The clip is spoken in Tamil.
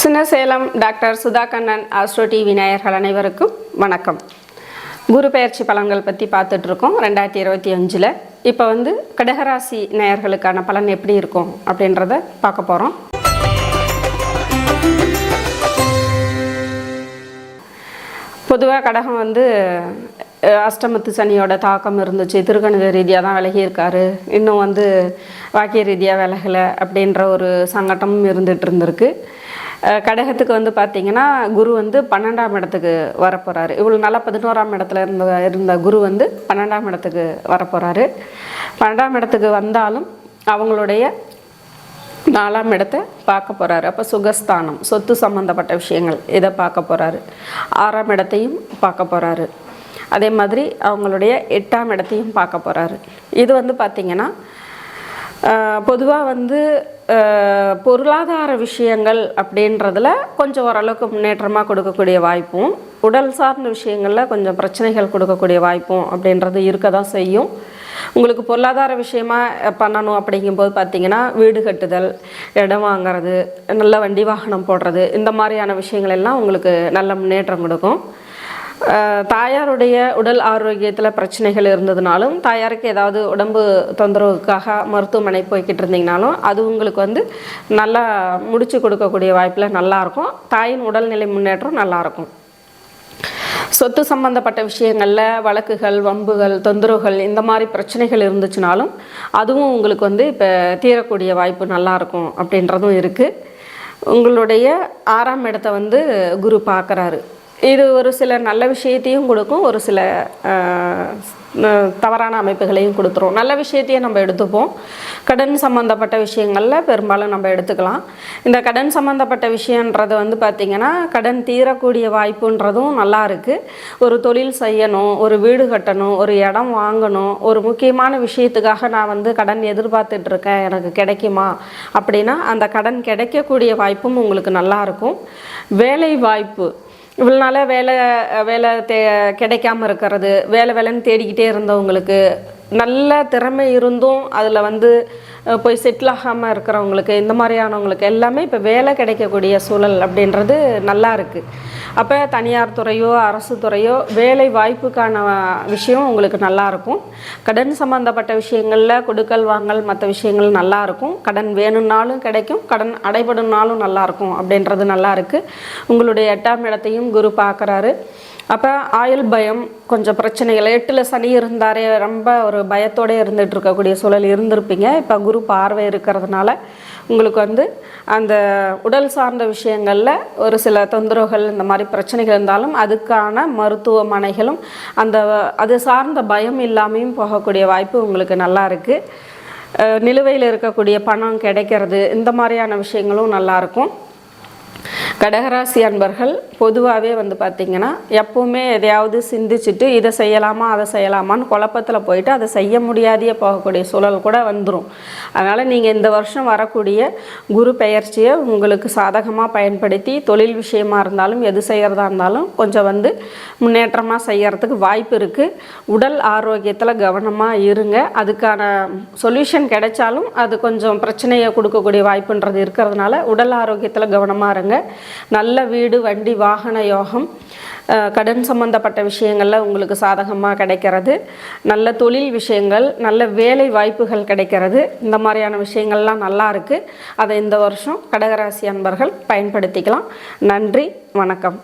Chinnasalem doctor Sudha Kannan Astro TV நேயர்கள் அனைவருக்கும் வணக்கம். குரு பெயர்ச்சி பலன்கள் பற்றி பார்த்துட்ருக்கோம் ரெண்டாயிரத்தி இருபத்தி அஞ்சில். இப்போ வந்து கடகராசி நேயர்களுக்கான பலன் எப்படி இருக்கும் அப்படின்றத பார்க்க போகிறோம் பொதுவாக கடகம் வந்து அஷ்டமத்து சனியோட தாக்கம் இருந்துச்சு. திருக்கணித ரீதியாக தான் விலகியிருக்காரு. இன்னும் வந்து வாக்கிய ரீதியாக விலகலை அப்படின்ற ஒரு சங்கட்டமும் இருந்துகிட்டு இருந்திருக்கு கடகத்துக்கு வந்து பார்த்திங்கன்னா குரு வந்து பன்னெண்டாம் இடத்துக்கு வரப்போகிறாரு இவ்வளோ நாளாக பதினோராம் இடத்துல இருந்த இருந்த குரு வந்து பன்னெண்டாம் இடத்துக்கு வரப்போகிறாரு பன்னெண்டாம் இடத்துக்கு வந்தாலும் அவங்களுடைய நாலாம் இடத்தை பார்க்க போகிறாரு அப்போ சுகஸ்தானம் சொத்து சம்மந்தப்பட்ட விஷயங்கள் இதை பார்க்க போகிறாரு ஆறாம் இடத்தையும் பார்க்க போகிறாரு அதே மாதிரி அவங்களுடைய எட்டாம் இடத்தையும் பார்க்க போகிறாரு இது வந்து பார்த்திங்கன்னா பொதுவாக வந்து பொருளாதார விஷயங்கள் அப்படின்றதுல கொஞ்சம் ஓரளவுக்கு முன்னேற்றமாக கொடுக்கக்கூடிய வாய்ப்பும் உடல் சார்ந்த விஷயங்களில் கொஞ்சம் பிரச்சனைகள் கொடுக்கக்கூடிய வாய்ப்பும் அப்படின்றது இருக்க தான் செய்யும். உங்களுக்கு பொருளாதார விஷயமா பண்ணணும் அப்படிங்கும்போது பார்த்தீங்கன்னா வீடு கட்டுதல் இடம் வாங்குறது நல்ல வண்டி வாகனம் போடுறது இந்த மாதிரியான விஷயங்கள் எல்லாம் உங்களுக்கு நல்ல முன்னேற்றம் கொடுக்கும். தாயாருடைய உடல் ஆரோக்கியத்தில் பிரச்சனைகள் இருந்ததுனாலும் தாயாருக்கு ஏதாவது உடம்பு தொந்தரவுக்காக மருத்துவமனை போய்கிட்டு இருந்தீங்கனாலும் அது உங்களுக்கு வந்து நல்லா முடிச்சு கொடுக்கக்கூடிய வாய்ப்பில் நல்லாயிருக்கும் தாயின் உடல்நிலை முன்னேற்றம் நல்லாயிருக்கும் சொத்து சம்பந்தப்பட்ட விஷயங்களில் வழக்குகள் வம்புகள் தொந்தரவுகள் இந்த மாதிரி பிரச்சனைகள் இருந்துச்சுனாலும் அதுவும் உங்களுக்கு வந்து இப்போ தீரக்கூடிய வாய்ப்பு நல்லாயிருக்கும் அப்படின்றதும் இருக்குது உங்களுடைய ஆறாம் இடத்த வந்து குரு பார்க்குறாரு. இது ஒரு சில நல்ல விஷயத்தையும் கொடுக்கும் ஒரு சில தவறான அமைப்புகளையும் கொடுத்துரும். நல்ல விஷயத்தையும் நம்ம எடுத்துப்போம். கடன் சம்மந்தப்பட்ட விஷயங்களில் பெரும்பாலும் நம்ம எடுத்துக்கலாம். இந்த கடன் சம்மந்தப்பட்ட விஷயன்றது வந்து பார்த்திங்கன்னா கடன் தீரக்கூடிய வாய்ப்புன்றதும் நல்லா இருக்குது ஒரு தொழில் செய்யணும் ஒரு வீடு கட்டணும் ஒரு இடம் வாங்கணும் ஒரு முக்கியமான விஷயத்துக்காக நான் வந்து கடன் எதிர்பார்த்துட்ருக்கேன் எனக்கு கிடைக்குமா? அப்படின்னா அந்த கடன் கிடைக்கக்கூடிய வாய்ப்பும் உங்களுக்கு நல்லாயிருக்கும் வேலை வாய்ப்பு இவ்வளோ நாளாக வேலை வேலை தே கிடைக்காம இருக்கிறது. வேலை வேலைன்னு தேடிக்கிட்டே இருந்தவங்களுக்கு நல்ல திறமை இருந்தும் அதில் வந்து போய் செட்டில் ஆகாமல் இருக்கிறவங்களுக்கு இந்த மாதிரியானவங்களுக்கு எல்லாமே இப்போ வேலை கிடைக்கக்கூடிய சூழல் அப்படின்றது நல்லா இருக்குது அப்போ தனியார் துறையோ அரசு துறையோ வேலை வாய்ப்புக்கான விஷயம் உங்களுக்கு நல்லாயிருக்கும் கடன் சம்மந்தப்பட்ட விஷயங்களில் கொடுக்கல் வாங்கல் மற்ற விஷயங்கள் நல்லாயிருக்கும் கடன் வேணும்னாலும் கிடைக்கும் கடன் அடைபடும்னாலும் நல்லாயிருக்கும் அப்படின்றது நல்லா இருக்குது உங்களுடைய எட்டாம் இடத்தையும் குரு பார்க்குறாரு அப்போ ஆயுள் பயம் கொஞ்சம் பிரச்சனைகள். எட்டில் சனி இருந்தாரே ரொம்ப ஒரு பயத்தோட இருந்துகிட்டு இருக்கக்கூடிய சூழல் இருந்திருப்பீங்க. இப்போ குரு பார்வை இருக்கிறதுனால உங்களுக்கு வந்து அந்த உடல் சார்ந்த விஷயங்களில் ஒரு சில தொந்தரவுகள் இந்த மாதிரி பிரச்சனைகள் இருந்தாலும் அதுக்கான மருத்துவமனைகளும் அந்த அது சார்ந்த பயம் இல்லாமையும் போகக்கூடிய வாய்ப்பு உங்களுக்கு நல்லா இருக்குது நிலுவையில் இருக்கக்கூடிய பணம் கிடைக்கிறது இந்த மாதிரியான விஷயங்களும் நல்லாயிருக்கும் கடகராசி அன்பர்கள் பொதுவாகவே வந்து பார்த்திங்கன்னா எப்போவுமே எதையாவது சிந்திச்சுட்டு இதை செய்யலாமா அதை செய்யலாமான்னு குழப்பத்தில் போயிட்டு அதை செய்ய முடியாதையே போகக்கூடிய சூழல் கூட வந்துடும் அதனால் நீங்கள் இந்த வருஷம் வரக்கூடிய குரு பெயர்ச்சியை உங்களுக்கு சாதகமாக பயன்படுத்தி தொழில் விஷயமா இருந்தாலும் எது செய்கிறதா இருந்தாலும் கொஞ்சம் வந்து முன்னேற்றமாக செய்கிறதுக்கு வாய்ப்பு இருக்குது உடல் ஆரோக்கியத்தில் கவனமாக இருங்க. அதுக்கான சொல்யூஷன் கிடைச்சாலும் அது கொஞ்சம் பிரச்சனையை கொடுக்கக்கூடிய வாய்ப்புன்றது இருக்கிறதுனால உடல் ஆரோக்கியத்தில் கவனமாக இருங்க. நல்ல வீடு வண்டி வாகன யோகம் கடன் சம்பந்தப்பட்ட விஷயங்களில் உங்களுக்கு சாதகமாக கிடைக்கிறது. நல்ல தொழில் விஷயங்கள் நல்ல வேலை வாய்ப்புகள் கிடைக்கிறது. இந்த மாதிரியான விஷயங்கள்லாம் நல்லா இருக்குது அதை இந்த வருஷம் கடகராசி அன்பர்கள் பயன்படுத்திக்கலாம். நன்றி வணக்கம்.